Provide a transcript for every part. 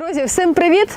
Друзі, всім привіт!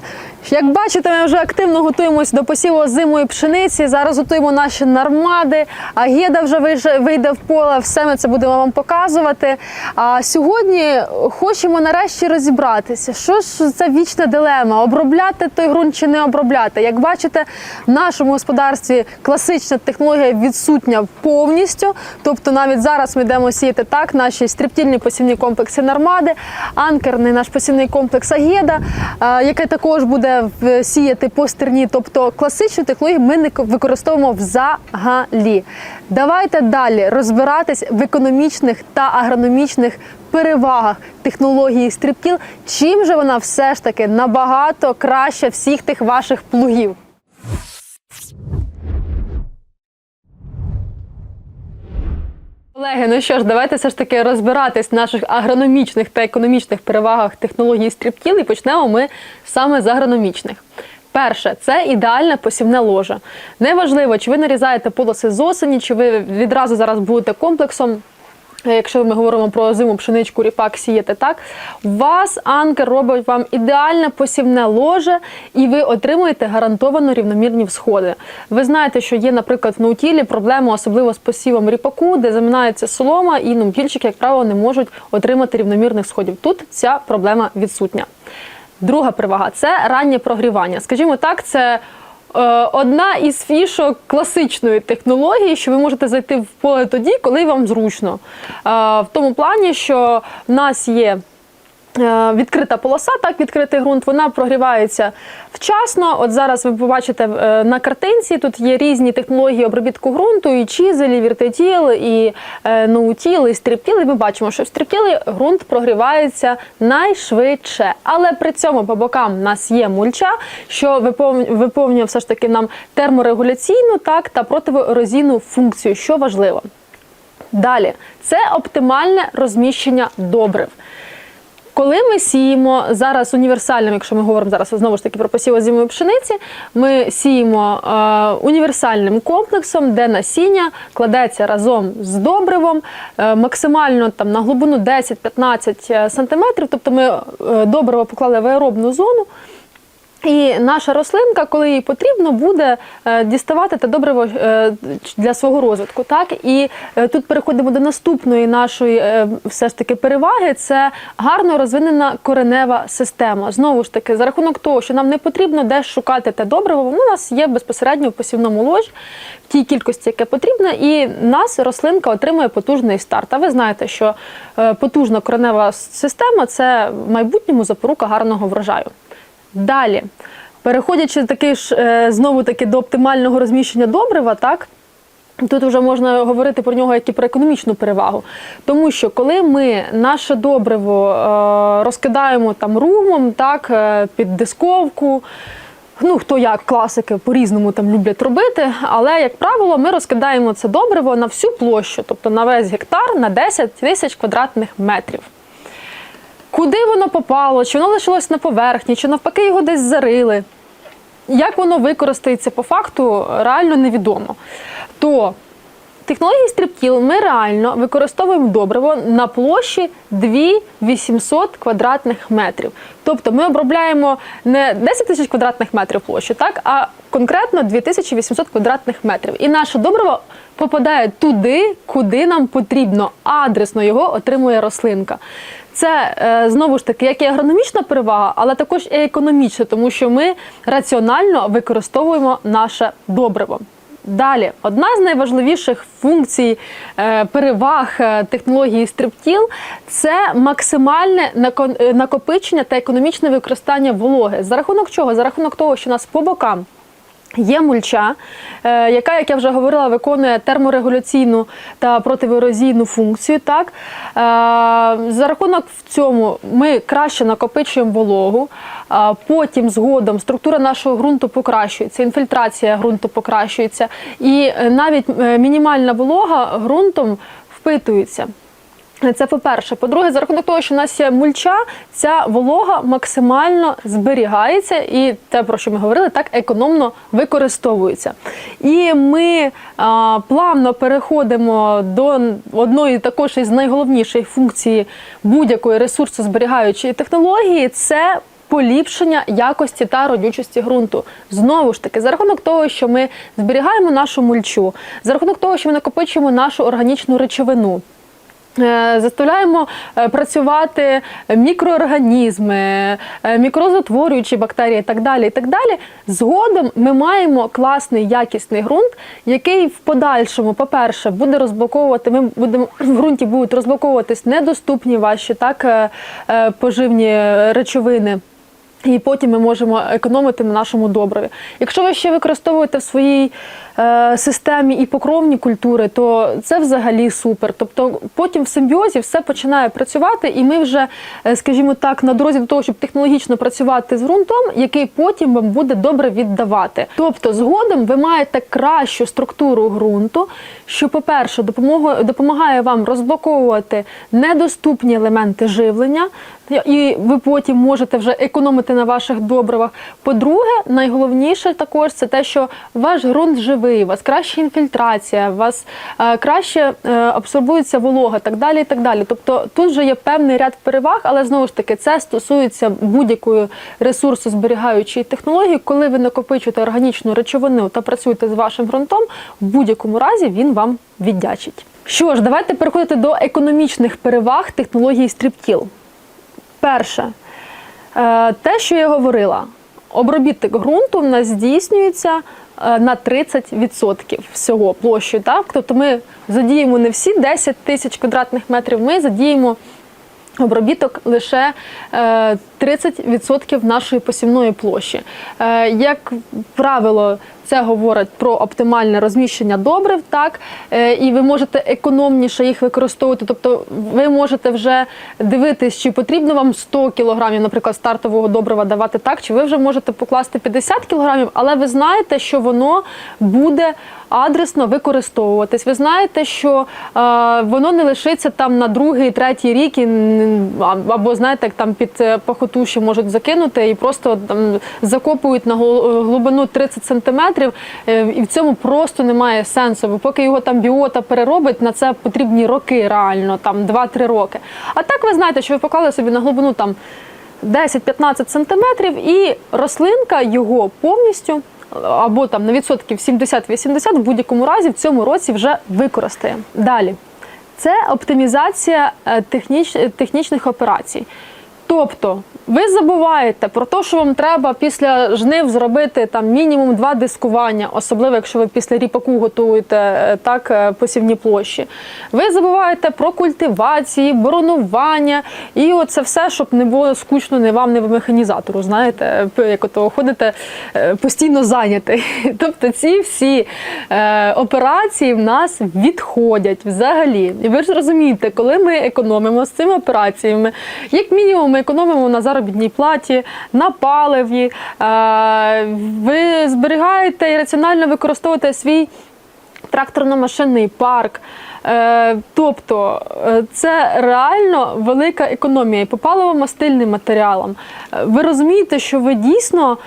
Як бачите, ми вже активно готуємось до посіву озимої пшениці. Зараз готуємо наші нармади. А геда вже вийде в поле. Все ми це будемо вам показувати. А сьогодні хочемо нарешті розібратися, що ж це вічна дилема: обробляти той ґрунт чи не обробляти. Як бачите, в нашому господарстві класична технологія відсутня повністю. Тобто, навіть зараз ми йдемо сіяти так, наші стріптільні посівні комплекси Нармади, анкерний наш посівний комплекс Агеда, е, яке також буде сіяти по стерні. Тобто класичну технологію ми не ко- використовуємо взагалі. Давайте далі розбиратись в економічних та агрономічних перевагах технології стріптіл. Чим же вона все ж таки набагато краще всіх тих ваших плугів. Колеги, ну що ж, давайте все ж таки розбиратись в наших агрономічних та економічних перевагах технології стріптіл і почнемо ми саме з агрономічних. Перше, це ідеальне посівне ложе. Неважливо, чи ви нарізаєте полоси з осені, чи ви відразу зараз будете комплексом. Е, Якщо ми говоримо про зиму, пшеничку, ріпак сієте так, вас анкер робить вам ідеальне посівне ложе, і ви отримуєте гарантовано рівномірні всходи. Ви знаєте, що є, наприклад, в наутілі проблема, особливо з посівом ріпаку, де заминається солома, і наутільчики, як правило, не можуть отримати рівномірних сходів. Тут ця проблема відсутня. Друга перевага це раннє прогрівання. Скажімо так, це одна із фішок класичної технології, що ви можете зайти в поле тоді, коли вам зручно. Е, в тому плані, що в нас є. Е, Відкрита полоса, так, відкритий ґрунт, вона прогрівається вчасно. От зараз ви побачите е, на картинці, тут є різні технології обробітку ґрунту, і чізель, і віртетіл, і е, ноутіл, і стріптіл. І ми бачимо, що в стріптілі ґрунт прогрівається найшвидше. Але при цьому по бокам в нас є мульча, що виповнює, все ж таки нам терморегуляційну так, та протиерозійну функцію, що важливо. Далі, це оптимальне розміщення добрив. Коли ми сіємо зараз універсальним, якщо ми говоримо зараз знову ж таки про посів озимої пшениці, ми сіємо е, універсальним комплексом, де насіння кладеться разом з добривом е, максимально там на глибину 10-15 сантиметрів. Тобто ми е, добриво поклали в аеробну зону. І наша рослинка, коли їй потрібно, буде е, діставати те добриво е, для свого розвитку. Так і е, тут переходимо до наступної нашої все ж таки переваги. Це гарно розвинена коренева система. Знову ж таки, за рахунок того, що нам не потрібно десь шукати те добриво, воно у нас є безпосередньо в посівному ложі в тій кількості, яке потрібно, і нас рослинка отримує потужний старт. А ви знаєте, що потужна коренева система це в майбутньому запорука гарного врожаю. Далі, переходячи таки ж е, знову таки до оптимального розміщення добрива, так. Тут вже можна говорити про нього як і про економічну перевагу. Тому що коли ми наше добриво е, розкидаємо там румом, так, е, під дисковку, ну хто як класики по-різному там люблять робити, але, як правило, ми розкидаємо це добриво на всю площу, тобто на весь гектар на 10 тисяч квадратних метрів. Куди воно попало, чи воно лишилось на поверхні, чи навпаки його десь зарили. Як воно використається по факту, реально невідомо. То технології стрибкіл ми реально використовуємо добриво на площі 2800 квадратних метрів. Тобто ми обробляємо не 10 тисяч квадратних метрів площі, так, а конкретно 2800 квадратних метрів. І наше добриво попадає туди, куди нам потрібно. Адресно його отримує рослинка. Це е, знову ж таки як і агрономічна перевага, але також і економічна, тому що ми раціонально використовуємо наше добриво. Далі, одна з найважливіших функцій е, переваг е, технології стриптіл це максимальне е, накопичення та економічне використання вологи. За рахунок чого? За рахунок того, що у нас по бокам Є мульча, е, яка, як я вже говорила, виконує терморегуляційну та протиерозійну функцію. Так? Е, За рахунок в цьому ми краще накопичуємо вологу, а потім згодом структура нашого ґрунту покращується, інфільтрація ґрунту покращується, і е, навіть е, мінімальна волога ґрунтом впитується. Це по-перше. По-друге, за рахунок того, що в нас є мульча, ця волога максимально зберігається, і те, про що ми говорили, так економно використовується. І ми а, плавно переходимо до одної також із найголовніших функцій будь-якої ресурсозберігаючої технології це поліпшення якості та родючості ґрунту. Знову ж таки, за рахунок того, що ми зберігаємо нашу мульчу, за рахунок того, що ми накопичуємо нашу органічну речовину. Е, Заставляємо е, працювати мікроорганізми, е, мікрозатворюючі бактерії і так далі. І так далі. Згодом ми маємо класний якісний ґрунт, який в подальшому, по-перше, буде розблоковувати. Ми будемо в ґрунті будуть розблоковуватись недоступні ваші так поживні речовини. І потім ми можемо економити на нашому добриві. Якщо ви ще використовуєте в своїй е, системі і покровні культури, то це взагалі супер. Тобто потім в симбіозі все починає працювати, і ми вже, е, скажімо так, на дорозі до того, щоб технологічно працювати з ґрунтом, який потім вам буде добре віддавати. Тобто, згодом ви маєте кращу структуру ґрунту, що, по-перше, допомагає вам розблоковувати недоступні елементи живлення, і ви потім можете вже економити на ваших добривах. По-друге, найголовніше також це те, що ваш ґрунт живий, у вас краща інфільтрація, у вас е, краще е, абсорбується волога, так далі. і так далі. Тобто тут вже є певний ряд переваг, але знову ж таки це стосується будь-якої ресурсозберігаючої технології, коли ви накопичуєте органічну речовину та працюєте з вашим ґрунтом, в будь-якому разі він вам віддячить. Що ж, давайте переходити до економічних переваг технології стріптіл. Перше, е, те, що я говорила, обробіток ґрунту в нас здійснюється е, на 30% всього площі. Так? Тобто ми задіємо не всі 10 тисяч квадратних метрів, ми задіємо обробіток лише е, 30% нашої посівної площі. Е, Як правило, це говорить про оптимальне розміщення добрив, так Е, і ви можете економніше їх використовувати. Тобто, ви можете вже дивитись, чи потрібно вам 100 кілограмів, наприклад, стартового добрива давати так, чи ви вже можете покласти 50 кілограмів, але ви знаєте, що воно буде адресно використовуватись. Ви знаєте, що е, воно не лишиться там на другий, третій рік, і, або знаєте, там під е, пахоту ще можуть закинути і просто там закопують на гл- глибину 30 сантиметрів, е, і в цьому просто немає сенсу. Бо поки його там біота переробить, на це потрібні роки, реально там 2-3 роки. А так ви знаєте, що ви поклали собі на глибину там 10-15 сантиметрів, і рослинка його повністю або там на відсотків 70-80 в будь-якому разі в цьому році вже використає. Далі. Це оптимізація е, техніч, технічних операцій. Тобто ви забуваєте про те, що вам треба після жнив зробити там мінімум два дискування, особливо якщо ви після ріпаку готуєте е, так е, посівні площі. Ви забуваєте про культивації, боронування і оце все, щоб не було скучно не вам, не в механізатору. Знаєте, як ото ходите е, постійно зайнятий. Тобто ці всі е, операції в нас відходять взагалі. І ви ж розумієте, коли ми економимо з цими операціями, як мінімум ми економимо на заробітній платі, на паливі, е, ви зберігаєте і раціонально використовуєте свій тракторно-машинний парк. Е, тобто е, це реально велика економія і по паливо-мастильним матеріалам. Ви розумієте, що ви дійсно,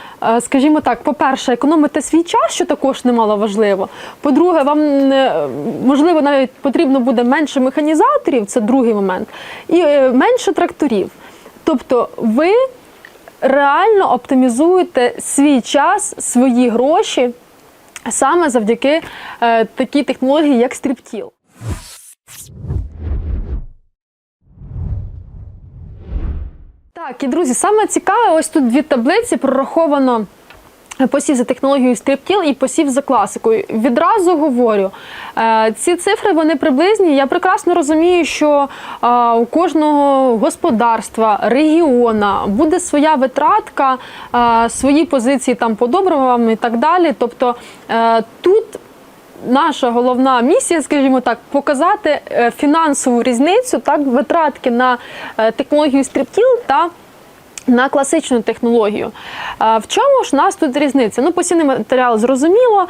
скажімо так, по-перше, економите свій час, що також немало важливо. По-друге, вам можливо навіть потрібно буде менше механізаторів, це другий момент, і менше тракторів. Тобто ви реально оптимізуєте свій час, свої гроші саме завдяки е, такій технології, як стріптіл. Так, і друзі, саме цікаве, ось тут дві таблиці прораховано. Посів за технологією стріптіл і посів за класикою. Відразу говорю, е, ці цифри вони приблизні. Я прекрасно розумію, що е, у кожного господарства, регіона буде своя витратка, е, свої позиції там по добривам і так далі. Тобто тут наша головна місія, скажімо так, показати фінансову різницю, так, витратки на технологію стріптіл та на класичну технологію. В чому ж нас тут різниця? Ну, посівний матеріал зрозуміло,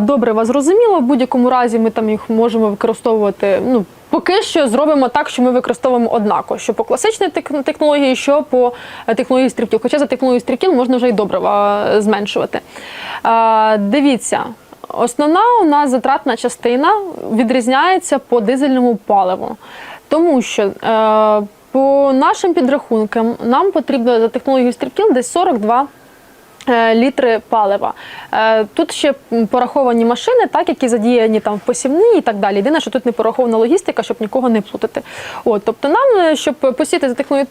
добрива зрозуміло. В будь-якому разі ми там їх можемо використовувати. Ну, поки що зробимо так, що ми використовуємо однаково, що по класичній технології, що по е, технології стріптіл. Хоча за технологією стріптіл можна вже і добрива зменшувати. Дивіться. Основна у нас затратна частина відрізняється по дизельному паливу, тому що е, По нашим підрахункам, нам потрібно за технологією стріптіл десь 42 е, літри палива. Е, Тут ще пораховані машини, так, які задіяні там в посівні і так далі. Єдине, що тут не порахована логістика, щоб нікого не плутати. От, тобто нам, е, щоб посіяти за технологією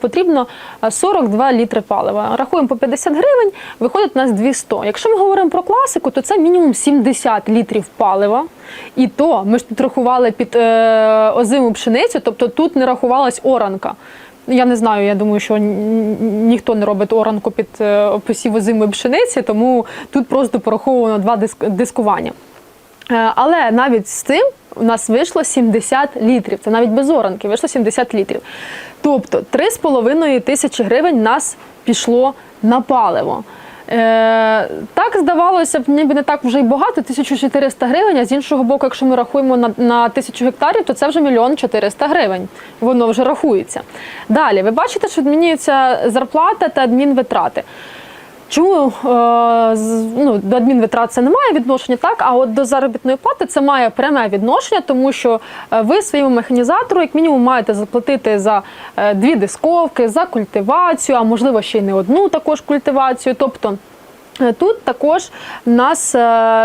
потрібно е, 42 літри палива. Рахуємо по 50 гривень, виходить у нас 200. Якщо ми говоримо про класику, то це мінімум 70 літрів палива. І то ми ж тут рахували під е, озиму пшеницю, тобто тут не рахувалась оранка. Я не знаю, я думаю, що ніхто не робить оранку під е, посів озимої пшениці, тому тут просто пораховано два диск- дискування. Е, Але навіть з цим у нас вийшло 70 літрів. Це навіть без оранки, вийшло 70 літрів. Тобто 3,5 тисячі гривень у нас пішло на паливо. Е, так здавалося б, ніби не так вже й багато, 1400 гривень. А з іншого боку, якщо ми рахуємо на, на тисячу гектарів, то це вже мільйон 400 гривень. Воно вже рахується. Далі, ви бачите, що змінюється зарплата та адмінвитрати. Чому е, ну, до адмінвитрат це не має відношення, так? А от до заробітної плати це має пряме відношення, тому що е, ви своєму механізатору, як мінімум, маєте заплатити за е, дві дисковки, за культивацію, а можливо ще й не одну також культивацію. Тобто тут також в нас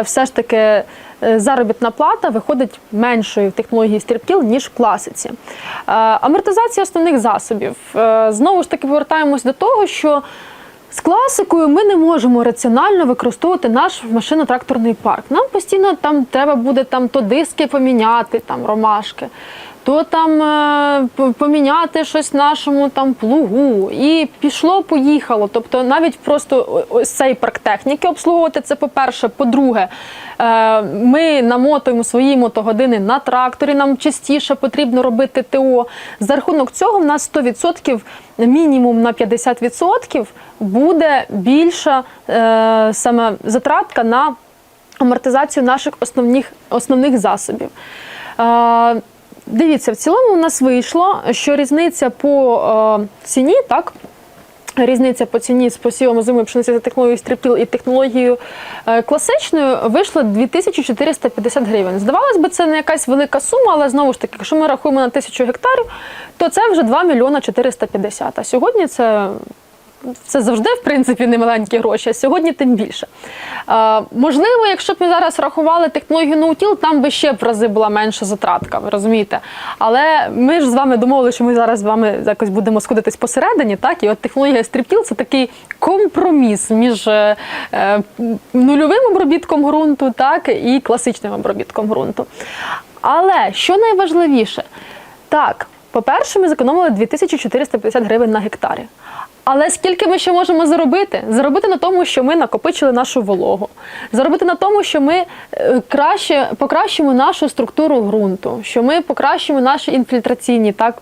все ж таки. Заробітна плата виходить меншою в технології стріптіл, ніж в класиці. Амортизація основних засобів. Знову ж таки повертаємось до того, що з класикою ми не можемо раціонально використовувати наш машино-тракторний парк. Нам постійно там треба буде там то диски поміняти, там ромашки, то там е, поміняти щось нашому там плугу. І пішло, поїхало. Тобто навіть просто цей парк техніки обслуговувати це по-перше. По-друге, е, ми намотуємо свої мотогодини на тракторі. Нам частіше потрібно робити ТО. За рахунок цього в нас 100% мінімум на 50% буде більша е, саме затратка на амортизацію наших основних, основних засобів. Дивіться, в цілому у нас вийшло, що різниця по е, ціні, так? Різниця по ціні з посівом озимої пшениці за технологією стріптіл і технологією е, класичною вийшла 2450 гривень. Здавалось би, це не якась велика сума, але знову ж таки, якщо ми рахуємо на тисячу гектарів, то це вже 2 мільйона 450. А сьогодні це це завжди, в принципі, не маленькі гроші, а сьогодні тим більше. Е, можливо, якщо б ми зараз рахували технологію ноутіл, там би ще в рази була менша затратка, ви розумієте? Але ми ж з вами домовилися, що ми зараз з вами якось будемо сходитись посередині, так? І от технологія стріптіл це такий компроміс між е, е, нульовим обробітком ґрунту, так, і класичним обробітком ґрунту. Але що найважливіше, так, по-перше, ми зекономили 2450 гривень на гектарі. Але скільки ми ще можемо заробити? Заробити на тому, що ми накопичили нашу вологу, заробити на тому, що ми е, краще покращимо нашу структуру ґрунту, що ми покращимо наші інфільтраційні так.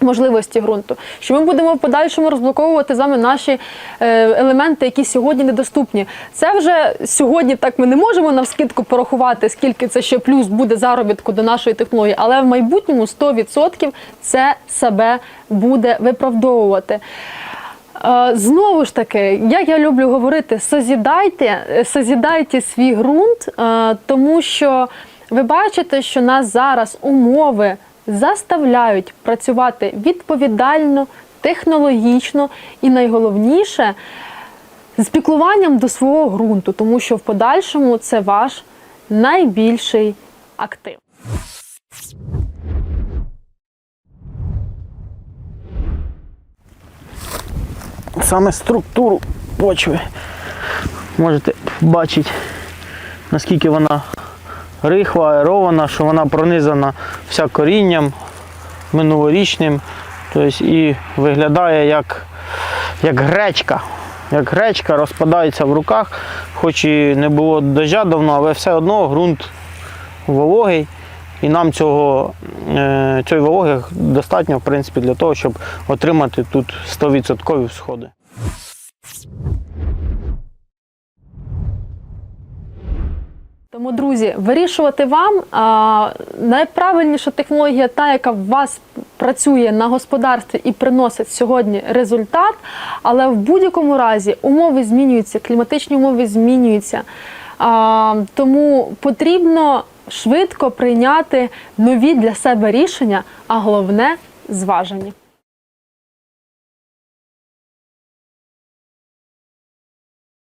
Можливості ґрунту, що ми будемо в подальшому розблоковувати з вами наші е, елементи, які сьогодні недоступні. Це вже сьогодні так ми не можемо навскидку порахувати, скільки це ще плюс буде заробітку до нашої технології, але в майбутньому 100% це себе буде виправдовувати. Е, Знову ж таки, як я люблю говорити, созідайте, е, созідайте свій ґрунт, е, тому що ви бачите, що нас зараз умови заставляють працювати відповідально, технологічно і найголовніше з піклуванням до свого ґрунту, тому що в подальшому це ваш найбільший актив. Саме структуру почви. Можете бачити, наскільки вона рихла, аерована, що вона пронизана вся корінням минулорічним. Тобто і виглядає як, як гречка. Як гречка розпадається в руках, хоч і не було дождя давно, але все одно ґрунт вологий. І нам цього, е, цієї вологи достатньо в принципі, для того, щоб отримати тут 100% сходи. Тому, друзі, вирішувати вам а, найправильніша технологія, та, яка в вас працює на господарстві і приносить сьогодні результат. Але в будь-якому разі умови змінюються, кліматичні умови змінюються. А, тому потрібно швидко прийняти нові для себе рішення, а головне зважені.